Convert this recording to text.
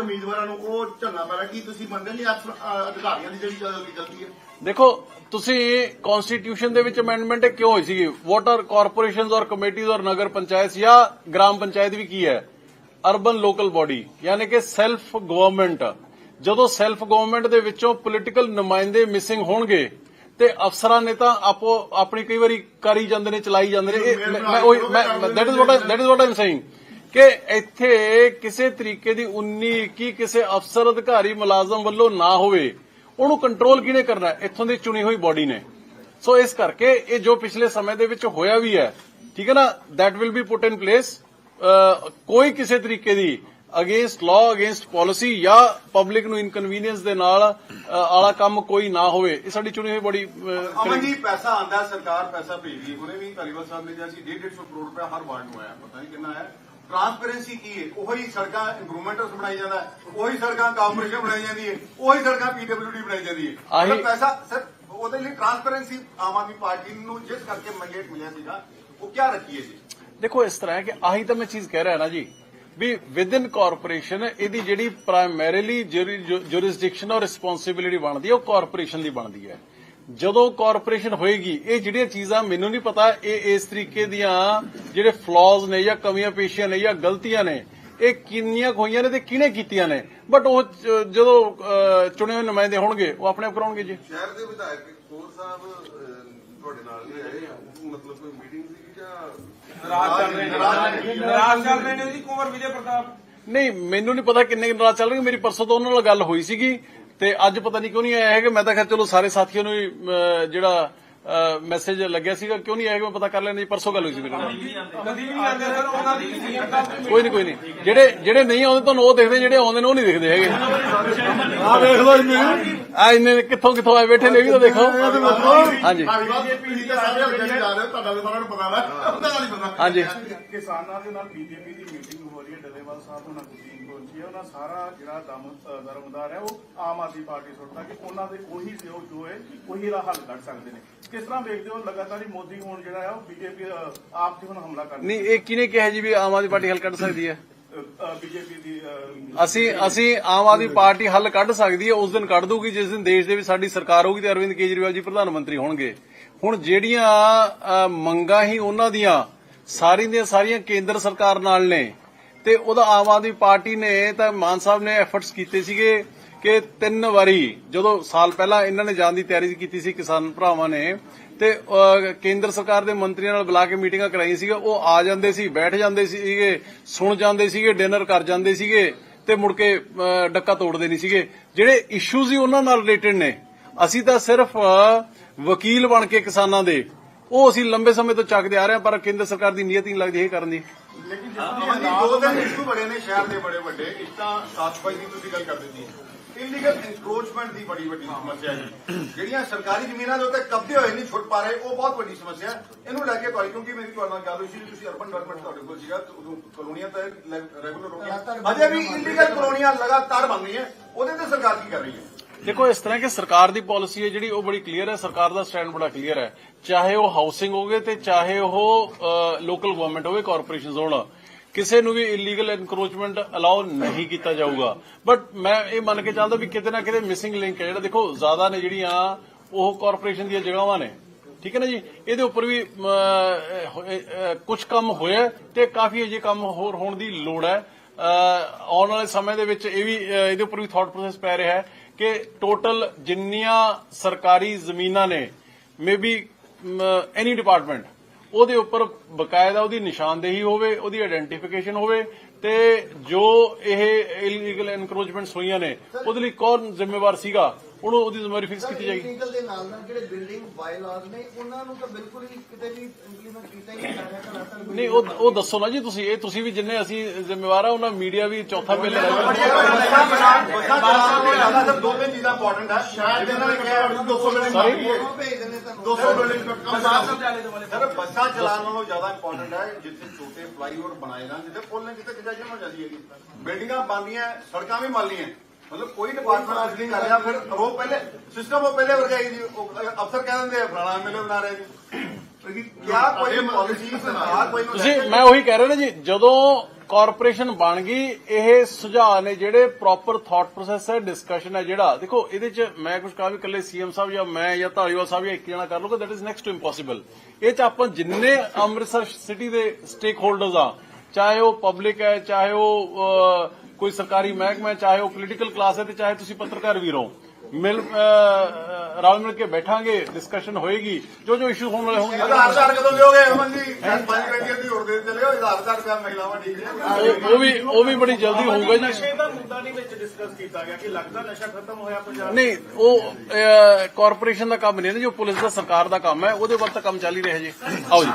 ਉਮੀਦਵਾਰਾਂ ਨੂੰ ਉਹ ਝੱਲਣਾ ਪੈਣਾ ਕੀ ਤੁਸੀਂ ਮੰਨਦੇ ਨਹੀਂ ਅਧਿਕਾਰੀਆਂ ਦੀ ਜਿਹੜੀ ਗਲਤੀ ਹੈ? ਦੇਖੋ ਤੁਸੀਂ ਕਨਸਟੀਟਿਊਸ਼ਨ ਦੇ ਵਿੱਚ ਅਮੈਂਡਮੈਂਟ ਕਿਉਂ ਹੋਈ ਸੀਗੀ? ਵਾਟਰ ਕਾਰਪੋਰੇਸ਼ਨਸ ਔਰ ਕਮੇਟੀਜ਼ ਔਰ ਨਗਰ ਪੰਚਾਇਤ ਜਾਂ ਗ੍ਰਾਮ ਪੰਚਾਇਤ ਵੀ ਕੀ ਹੈ? ਅਰਬਨ ਲੋਕਲ ਬਾਡੀ ਯਾਨੀ ਕਿ ਸੈਲਫ ਗਵਰਨਮੈਂਟ ਜਦੋਂ ਸੈਲਫ ਗਵਰਨਮੈਂਟ ਦੇ ਵਿੱਚੋਂ ਪੋਲੀਟੀਕਲ ਨੁਮਾਇੰਦੇ ਮਿਸਿੰਗ ਹੋਣਗੇ ਤੇ ਅਫਸਰਾਂ ਨੇ ਤਾਂ ਆਪੋ ਆਪਣੀ ਕਈ ਵਾਰੀ ਕਰੀ ਜਾਂਦੇ ਨੇ ਚਲਾਈ ਜਾਂਦੇ ਨੇ। ਮੈਂ that is what that is what I'm saying ਕਿ ਇੱਥੇ ਕਿਸੇ ਤਰੀਕੇ ਦੀ 19 21 ਕਿਸੇ ਅਫਸਰ ਅਧਿਕਾਰੀ ਮੁਲਾਜ਼ਮ ਵੱਲੋਂ ਨਾ ਹੋਵੇ ਉਹਨੂੰ ਕੰਟਰੋਲ ਕਿਹਨੇ ਕਰਨਾ? ਇੱਥੋਂ ਦੀ ਚੁਣੀ ਹੋਈ ਬਾਡੀ ਨੇ। ਸੋ ਇਸ ਕਰਕੇ ਇਹ ਜੋ ਪਿਛਲੇ ਸਮੇਂ ਦੇ ਵਿੱਚ ਹੋਇਆ ਵੀ ਹੈ ਠੀਕ ਹੈ ਨਾ will be put in place uh, ਕੋਈ ਕਿਸੇ ਤਰੀਕੇ ਦੀ ਅਗੇਂਸਟ ਲਾਅ ਅਗੇਂਸਟ ਪਾਲਿਸੀ ਜਾਂ ਪਬਲਿਕ ਨੂੰ ਇਨਕਨਵੀਨੀਅੰਸ ਦੇ ਨਾਲ ਆਲਾ ਕੰਮ ਕੋਈ ਨਾ ਹੋਵੇ ਇਹ ਸਾਡੀ ਚੁਣੀ ਹੋਈ ਬੜੀ ਅਮਨ ਜੀ ਪੈਸਾ ਆਂਦਾ ਸਰਕਾਰ ਪੈਸਾ ਭੇਜਦੀ ਹੈ ਹੁਣੇ ਵੀ ਧਾਲੀਵਾਲ ਸਾਹਿਬ ਨੇ ਜਿਹਾ ਸੀ 150 ਕਰੋੜ ਰੁਪਏ ਹਰ ਵਾਰਡ ਨੂੰ ਆਇਆ ਪਤਾ ਨਹੀਂ ਕਿੰਨਾ ਹੈ ਟ੍ਰਾਂਸਪੇਰੈਂਸੀ ਕੀ ਹੈ? ਉਹੀ ਸੜਕਾਂ ਇੰਪਰੂਵਮੈਂਟਸ ਬਣਾਈ ਜਾਂਦਾ ਉਹੀ ਸੜਕਾਂ ਕਾਰਪੋਰੇਸ਼ਨ ਬਣਾਈ ਜਾਂਦੀ ਹੈ। ਉਹੀ ਸੜਕਾਂ ਪੀਡਬਲਯੂਡੀ ਬਣਾਈ ਜਾਂਦੀ ਹੈ। ਆਹੀ- ਮਤਲਬ ਪੈਸਾ ਸਰ ਉਹਦੇ ਲਈ ਟ੍ਰਾਂਸਪੇਰੈਂਸੀ ਆਮ ਆਦਮੀ ਪਾਰਟੀ ਨੂੰ ਜਿਸ ਕਰਕੇ ਮੰਗੇਟ ਮਿਲਿਆ ਸੀਗਾ ਉਹ ਕਿਆ ਰੱਖੀ ਹੈ ਜੀ? ਦੇਖੋ ਇਸ ਤਰ੍ਹਾਂ ਹੈ ਕਿ ਆਹੀ ਤਾਂ ਮੈਂ ਚੀਜ਼ ਕਹਿ ਰਿਹਾ ਨਾ ਜੀ ਵੀ ਵਿਦ ਇਨ ਕਾਰਪੋਰੇਸ਼ਨ ਇਹਦੀ ਜਿਹੜੀ ਪ੍ਰਾਇਮਰੀਲੀ ਜੁਰਿਸਡਿਕਸ਼ਨ ਔਰ ਰਿਸਪੌਂਸਿਬਿਲਿਟੀ ਬਣਦੀ ਹੈ ਉਹ ਕਾਰਪੋਰੇਸ਼ਨ ਦੀ ਬਣਦੀ ਹੈ। ਜਦੋਂ ਕਾਰਪੋਰੇਸ਼ਨ ਹੋਏਗੀ ਇਹ ਜਿਹੜੀਆਂ ਚੀਜ਼ਾਂ ਮੈਨੂੰ ਨਹੀਂ ਪਤਾ ਇਹ ਇਸ ਤਰੀਕੇ ਦੀਆਂ ਜਿਹੜੇ ਫਲॉज ਨੇ ਜਾਂ ਕਮੀਆਂ ਪੇਸ਼ੀਆਂ ਨੇ ਜਾਂ ਗਲਤੀਆਂ ਨੇ ਇਹ ਕਿੰਨੀਆਂ ਹੋਈਆਂ ਨੇ ਤੇ ਕਿਹਨੇ ਕੀਤੀਆਂ ਨੇ? ਬਟ ਉਹ ਜਦੋਂ ਚੁਣੇ ਹੋਏ ਨੁਮਾਇੰਦੇ ਹੋਣਗੇ ਉਹ ਆਪਣੇ ਆਪ ਕਰਾਉਣਗੇ ਜੀ। ਸ਼ਹਿਰ ਦੇ ਵਿਧਾਇਕ ਕੋਰ ਸਾਹਿਬ ਤੁਹਾਡੇ ਨਾਲ ਨਹੀਂ ਆਏ ਮਤਲਬ ਕੋਈ ਮੀਟਿੰਗ ਸੀ ਜਾਂ ਨਾਰਾਜ਼ ਚੱਲ ਰਹੇ ਨੇ? ਨਾਰਾਜ਼ ਚੱਲ ਰਹੇ ਨੇ ਜੀ ਕੁੰਵਰ ਵਿਜੇ ਪ੍ਰਤਾਪ? ਨਹੀਂ ਮੈਨੂੰ ਨਹੀਂ ਪਤਾ ਕਿੰਨੇ ਦਿਨ ਰਾਤ ਚੱਲ ਰਹੀ ਮੇਰੀ ਪਰਸੋਂ ਤੋਂ ਉਹਨਾਂ ਨਾਲ ਗੱਲ ਹੋਈ ਸੀਗੀ। ਤੇ ਅੱਜ ਪਤਾ ਨਹੀਂ ਕਿਉਂ ਨਹੀਂ ਆਇਆ ਹੈਗਾ। ਮੈਂ ਤਾਂ ਖੈਰ ਚਲੋ ਸਾਰੇ ਸਾਥੀਆਂ ਨੂੰ ਹੀ ਜਿਹੜਾ ਮੈਸੇਜ ਲੱਗਿਆ ਸੀਗਾ ਕਿਉਂ ਨਹੀਂ ਆਇਆ ਮੈਂ ਪਤਾ ਕਰ ਲੈਣਾ ਜੀ ਪਰਸੋਂ ਗੱਲ ਹੋਈ ਸੀ ਮੇਰੇ ਨਾਲ। ਕੋਈ ਨਹੀਂ ਕੋਈ ਨਹੀਂ। ਜਿਹੜੇ ਜਿਹੜੇ ਨਹੀਂ ਆਉਂਦੇ ਤੁਹਾਨੂੰ ਉਹ ਦੇਖਦੇ ਜਿਹੜੇ ਆਉਂਦੇ ਨੇ ਉਹ ਨਹੀਂ ਦੇਖਦੇ ਹੈਗੇ। ਆ ਵੇਖ ਲਓ ਜੀ ਆ ਇੰਨੇ ਕਿੱਥੋਂ ਕਿੱਥੋਂ ਆਏ ਬੈਠੇ ਨੇ ਇਹ ਵੀ ਤਾਂ ਦੇਖੋ। ਹਾਂਜੀ। ਕਿਸਾਨਾਂ ਦੇ ਨਾਲ ਬੀਜੇਪੀ ਦੀ ਮੀਟਿੰਗ ਹੋ ਰਹੀ ਹੈ ਡੱਲੇਵਾਲ ਸਾਹਿਬ ਉਹਨਾਂ ਕੁਸੀਨ ਪਹੁੰਚੀ ਹੈ। ਉਹਨਾਂ ਸਾਰਾ ਜਿਹੜਾ ਦਮ ਦਰਮਦਾਰ ਹੈ ਉਹ ਆਮ ਆਦਮੀ ਪਾਰਟੀ ਸੁੱਟਦਾ ਕਿ ਉਹਨਾਂ ਦੇ ਉਹੀ ਜੋ ਜੋ ਹੈ ਉਹੀ ਇਹਦਾ ਹੱਲ ਕੱਢ ਸਕਦੇ ਨੇ। ਕਿਸ ਤਰ੍ਹਾਂ ਵੇਖਦੇ ਹੋ ਲਗਾਤਾਰ ਹੀ ਮੋਦੀ ਹੁਣ ਜਿਹੜਾ ਹੈ ਉਹ ਬੀਜੇਪੀ ਆਪ ਤੇ ਹੁਣ ਹਮਲਾ ਕਰ ਨਹੀਂ ਇਹ ਕਿਹਨੇ ਕਿਹਾ ਜੀ ਵੀ ਆਮ ਆਦਮੀ ਪਾਰਟੀ ਹੱਲ ਕੱਢ ਸਕਦੀ ਹੈ? ਬੀਜੇਪੀ ਦੀ ਅਸੀਂ ਅਸੀਂ ਆਮ ਆਦਮੀ ਪਾਰਟੀ ਹੱਲ ਕੱਢ ਸਕਦੀ ਹੈ, ਉਸ ਦਿਨ ਕੱਢ ਦੂਗੀ ਜਿਸ ਦਿਨ ਦੇਸ਼ ਦੇ ਵਿੱਚ ਸਾਡੀ ਸਰਕਾਰ ਹੋਊਗੀ ਤੇ ਅਰਵਿੰਦ ਕੇਜਰੀਵਾਲ ਜੀ ਪ੍ਰਧਾਨ ਮੰਤਰੀ ਹੋਣਗੇ। ਹੁਣ ਜਿਹੜੀਆਂ ਮੰਗਾਂ ਹੀ ਉਹਨਾਂ ਦੀਆਂ, ਸਾਰੀਆਂ ਦੀਆਂ ਸਾਰੀਆਂ ਕੇਂਦਰ ਸਰਕਾਰ ਨਾਲ ਨੇ, ਤੇ ਉਹਦਾ ਆਮ ਆਦਮੀ ਪਾਰਟੀ ਨੇ ਤਾਂ ਮਾਨ ਸਾਹਿਬ ਨੇ ਐਫਰਟਸ ਕੀਤੇ ਸੀਗੇ ਕਿ ਤਿੰਨ ਵਾਰੀ, ਜਦੋਂ ਸਾਲ ਪਹਿਲਾਂ ਇਹਨਾਂ ਨੇ ਜਾਣ ਦੀ ਤਿਆਰੀ ਕੀਤੀ ਸੀ ਕਿਸਾਨ ਭਰਾਵਾਂ ਨੇ ਤੇ ਕੇਂਦਰ ਸਰਕਾਰ ਦੇ ਮੰਤਰੀਆਂ ਨਾਲ ਬੁਲਾ ਕੇ ਮੀਟਿੰਗਾਂ ਕਰਾਈਆਂ ਸੀਗਾ ਉਹ ਆ ਜਾਂਦੇ ਸੀ, ਬੈਠ ਜਾਂਦੇ ਸੀਗੇ, ਸੁਣ ਜਾਂਦੇ ਸੀਗੇ, ਡਿਨਰ ਕਰ ਜਾਂਦੇ ਸੀਗੇ ਤੇ ਮੁੜ ਕੇ ਡੱਕਾ ਤੋੜਦੇ ਨਹੀਂ ਸੀਗੇ। ਜਿਹੜੇ ਇਸ਼ੂਜ਼ ਹੀ ਉਹਨਾਂ ਨਾਲ ਰਿਲੇਟਡ ਨੇ, ਅਸੀਂ ਤਾਂ ਸਿਰਫ ਵਕੀਲ ਬਣ ਕੇ ਕਿਸਾਨਾਂ ਦੇ, ਉਹ ਅਸੀਂ ਲੰਬੇ ਸਮੇਂ ਤੋਂ ਚੱਕਦੇ ਆ ਰਹੇ ਹਾਂ, ਪਰ ਕੇਂਦਰ ਸਰਕਾਰ ਦੀ ਨੀਅਤ ਨਹੀਂ ਲੱਗਦੀ ਇਹ ਕਰਨ ਦੀ। ਲੇਕਿਨ ਜਿਸ ਤਰ੍ਹਾਂ ਦੋ ਤਿੰਨ ਇਸ਼ੂ ਬੜੇ ਨੇ ਸ਼ਹਿਰ ਦੇ ਬੜੇ ਵੱਡੇ। ਇੱਕ ਤਾਂ ਸਾਫ਼ ਸਫ਼ਾਈ ਦੀ ਤੁਸੀਂ ਗੱਲ ਕਰ ਦਿੱਤੀ। ਇਲੀਗਲ ਇਨਕਰੋਚਮੈਂਟ ਦੀ ਬੜੀ ਵੱਡੀ ਸਮੱਸਿਆ ਹੈ ਜਿਹੜੀਆਂ ਸਰਕਾਰੀ ਜ਼ਮੀਨਾਂ ਦੇ ਉੱਤੇ ਕਬਜ਼ੇ ਹੋਏ ਨਹੀਂ ਛੁੱਟ ਪਾ ਰਹੇ ਉਹ ਬਹੁਤ ਵੱਡੀ ਸਮੱਸਿਆ। ਹੈ ਇਹਨੂੰ ਲੈ ਕੇ ਤੁਹਾਡੀ ਕਿਉਂਕਿ ਮੇਰੀ ਤੁਹਾਡੇ ਨਾਲ ਗੱਲ ਹੋਈ ਸੀ ਤੁਸੀਂ ਅਰਬਨ ਡਿਵੈਲਪਮੈਂਟ ਤੁਹਾਡੇ ਕੋਲ ਸੀਗਾ ਕਲੋਨੀਆਂ ਤਾਂ ਰੈਗੂਲਰ ਹੋ ਗਈਆਂ ਅਜੇ ਵੀ ਇਲੀਗਲ ਕਲੋਨੀਆਂ ਲਗਾਤਾਰ ਬਣ ਰਹੀਆਂ ਉਹਦੇ ਤੇ ਸਰਕਾਰ ਕੀ ਕਰ ਰਹੀ ਹੈ? ਦੇਖੋ, ਇਸ ਤਰ੍ਹਾਂ ਕਿ ਸਰਕਾਰ ਦੀ ਪਾਲਿਸੀ ਹੈ ਜਿਹੜੀ, ਉਹ ਬੜੀ ਕਲੀਅਰ ਹੈ। ਸਰਕਾਰ ਦਾ ਸਟੈਂਡ ਬੜਾ ਕਲੀਅਰ ਹੈ। ਚਾਹੇ ਉਹ ਹਾਊਸਿੰਗ ਹੋਵੇ ਤੇ ਚਾਹੇ ਉਹ ਲੋਕਲ ਗਵਰਨਮੈਂਟ ਹੋਵੇ ਕਾਰਪੋਰੇਸ਼ਨਸ ਹੋਣ। ਕਿਸੇ ਨੂੰ ਵੀ ਇਲੀਗਲ ਐਨਕਰੋਚਮੈਂਟ ਅਲਾਉ ਨਹੀਂ ਕੀਤਾ ਜਾਊਗਾ। ਬਟ ਮੈਂ ਇਹ ਮੰਨ ਕੇ ਚੱਲਦਾ ਵੀ ਕਿਤੇ ਨਾ ਕਿਤੇ ਮਿਸਿੰਗ ਲਿੰਕ ਹੈ ਜਿਹੜਾ। ਦੇਖੋ, ਜ਼ਿਆਦਾ ਨੇ ਜਿਹੜੀਆਂ, ਉਹ ਕਾਰਪੋਰੇਸ਼ਨ ਦੀਆਂ ਜਗ੍ਹਾਵਾਂ ਨੇ। ਠੀਕ ਹੈ ਨਾ ਜੀ? ਇਹਦੇ ਉੱਪਰ ਵੀ ਕੁਝ ਕੰਮ ਹੋਇਆ ਤੇ ਕਾਫੀ ਅਜੇ ਕੰਮ ਹੋਰ ਹੋਣ ਦੀ ਲੋੜ ਹੈ। ਆਉਣ ਵਾਲੇ ਸਮੇਂ ਦੇ ਵਿੱਚ ਇਹ ਵੀ ਇਹਦੇ ਉੱਪਰ ਵੀ ਥਾਟ ਪ੍ਰੋਸੈਸ ਪੈ ਰਿਹਾ ਹੈ। ਕਿ ਟੋਟਲ ਜਿੰਨੀਆਂ ਸਰਕਾਰੀ ਜ਼ਮੀਨਾਂ ਨੇ ਮੇਬੀ ਐਨੀ ਡਿਪਾਰਟਮੈਂਟ ਉਹਦੇ ਉੱਪਰ ਬਕਾਇਦਾ ਉਹਦੀ ਨਿਸ਼ਾਨਦੇਹੀ ਹੋਵੇ ਉਹਦੀ ਆਇਡੈਂਟੀਫਿਕੇਸ਼ਨ ਹੋਵੇ ਤੇ ਜੋ ਇਹ ਇਲੀਗਲ ਐਨਕਰੋਚਮੈਂਟਸ ਹੋਈਆਂ ਨੇ ਉਹਦੇ ਲਈ ਕੌਣ ਜ਼ਿੰਮੇਵਾਰ ਸੀਗਾ? ਉਹਨੂੰ ਉਹਦੀ ਜ਼ਿੰਮੇਵਾਰੀ ਫਿਕਸ ਕੀਤੀ ਜਾਏਗੀ। ਲੀਗਲ ਦੇ ਨਾਲ ਨਾਲ ਜਿਹੜੇ ਬਿਲਡਿੰਗ ਬਾਇਲਾਜ਼ ਨੇ ਉਹਨਾਂ ਨੂੰ ਤਾਂ ਬਿਲਕੁਲ ਹੀ ਕਿਤੇ ਵੀ ਇੰਪਲੀਮੈਂਟ ਕੀਤਾ ਹੀ ਨਹੀਂ ਜਾ ਰਿਹਾ ਤੱਕ ਨਹੀਂ ਉਹ ਉਹ ਦੱਸੋ ਨਾ ਜੀ ਤੁਸੀਂ ਇਹ ਤੁਸੀਂ ਵੀ ਜਿੰਨੇ ਅਸੀਂ ਜ਼ਿੰਮੇਵਾਰ ਆ ਉਹਨਾਂ ਮੀਡੀਆ ਵੀ ਚੌਥਾ ਬਿੱਲ ਹੈ ਤੋਂ ਸਰ ਦੋ ਤਿੰਨ ਚੀਜ਼ਾਂ ਇੰਪੋਰਟੈਂਟ ਹੈ ਸ਼ਾਇਦ ਇਹਨਾਂ ਨੇ ਕਿਹਾ 200 ਮਿੰਟ Sorry? ਉਹ ਭੇਜ ਦਿੰਦੇ ਤੁਹਾਨੂੰ। 200 ਬਿਲਡਿੰਗ ਕੰਮ ਸਰ ਬੱਸਾਂ ਚਲਾਉਣ ਨਾਲੋਂ ਜ਼ਿਆਦਾ ਇੰਪੋਰਟੈਂਟ ਹੈ ਜਿੱਥੇ ਛੋਟੇ ਫਲਾਈਓਵਰ ਬਣਾਏ ਜਾਣ ਜਿੱਥੇ ਪੁੱਲ ਨੇ ਜਿੱਥੇ ਕੰਜੈਸ਼ਨ ਹੋ ਜਾਂਦੀ ਹੈਗੀ ਬਿਲਡਿੰਗਾਂ ਬਣਦੀਆਂ ਸੜਕਾਂ ਵੀ ਬਣਦੀਆਂ ਮਤਲਬ ਕੋਈ ਡਿਪਾਰਟਮੈਂਟ ਅੱਜ ਨਹੀਂ ਕਰ ਰਿਹਾ ਫਿਰ ਉਹ ਪਹਿਲੇ ਸਿਸਟਮ ਉਹ ਪਹਿਲੇ ਵਰਗਾ ਹੀ ਜੀ ਅਫਸਰ ਕਹਿ ਦਿੰਦੇ ਆ ਫਲਾਣਾ ਐਮਐਲਏ ਬਣਾ ਰਹੇ ਜੀ। ਕਿਆ ਕੋਈ ਪਾਲਿਸੀ ਸਰਕਾਰ ਕੋਈ ਨੂੰ ਤੁਸੀਂ ਮੈਂ ਉਹੀ ਕਹਿ ਰਿਹਾ ਨਾ ਜੀ ਜਦੋਂ ਕਾਰਪੋਰੇਸ਼ਨ ਬਣ ਗਈ ਇਹ ਸੁਝਾਅ ਨੇ ਜਿਹੜੇ ਪ੍ਰੋਪਰ ਥਾਟ ਪ੍ਰੋਸੈਸ ਹੈ ਡਿਸਕਸ਼ਨ ਹੈ ਜਿਹੜਾ ਦੇਖੋ ਇਹਦੇ ਚ ਮੈਂ ਕੁਝ ਕਹਾ ਵੀ ਇਕੱਲੇ ਸੀਐਮ ਸਾਹਿਬ ਜਾਂ ਮੈਂ ਜਾਂ ਧਾਲੀਵਾਲ ਸਾਹਿਬ ਜਾਂ ਇੱਕ ਜਣਾ ਕਰ ਲੂਗਾ that is next to impossible ਇਹ ਚ ਆਪਾਂ ਜਿੰਨੇ ਅੰਮ੍ਰਿਤਸਰ ਸਿਟੀ ਦੇ ਸਟੇਕ ਹੋਲਡਰਸ ਆ ਚਾਹੇ ਉਹ ਪਬਲਿਕ ਹੈ ਚਾਹੇ ਉਹ ਕੋਈ ਸਰਕਾਰੀ ਮਹਿਕਮਾ ਚਾਹੇ ਉਹ ਪੋਲੀਟੀਕਲ ਕਲਾਸ ਹੈ ਤੇ ਚਾਹੇ ਤੁਸੀਂ ਪੱਤਰਕਾਰ ਵੀਰ ਹੋ ਮਿਲ ਰਲ ਮਿਲ ਕੇ ਬੈਠਾਂਗੇ ਡਿਸਕਸ਼ਨ ਹੋਏਗੀ। ਜੋ ਜੋ ਇਸ਼ੂ ਹੋਣ ਵਾਲੇ ਹੋਣਗੇ। ਆਧਾਰ ਕਾਰਡ ਕਦੋਂ ਲਿਓਗੇ ਅਮਨ ਜੀ? ਪੰਜ ਘੰਟੇ ਦੀ ਹੋਰ ਦੇ ਚਲੇ ਹੋ ਆਧਾਰ ਕਾਰਡ ਦਾ ਮਹਿਲਾਵਾਂ ਠੀਕ ਨੇ। ਉਹ- ਵੀ ਉਹ ਵੀ ਬੜੀ ਜਲਦੀ ਹੋਊਗਾ ਜੀ। ਨਸ਼ੇ ਦਾ ਮੁੱਦਾ ਨਹੀਂ ਵਿੱਚ ਡਿਸਕਸ ਕੀਤਾ ਗਿਆ ਕਿ ਲੱਗਦਾ ਨਸ਼ਾ ਖਤਮ ਹੋਇਆ ਪੰਜਾਬ ਨਹੀਂ ਉਹ ਕਾਰਪੋਰੇਸ਼ਨ ਦਾ ਕੰਮ ਨਹੀਂ ਨਾ ਜੋ ਪੁਲਿਸ ਦਾ ਸਰਕਾਰ ਦਾ ਕੰਮ ਹੈ ਉਹਦੇ ਵੱਲ ਤਾਂ ਕੰਮ ਚੱਲ ਹੀ ਰਿਹਾ ਜੀ। ਆਓ ਜੀ।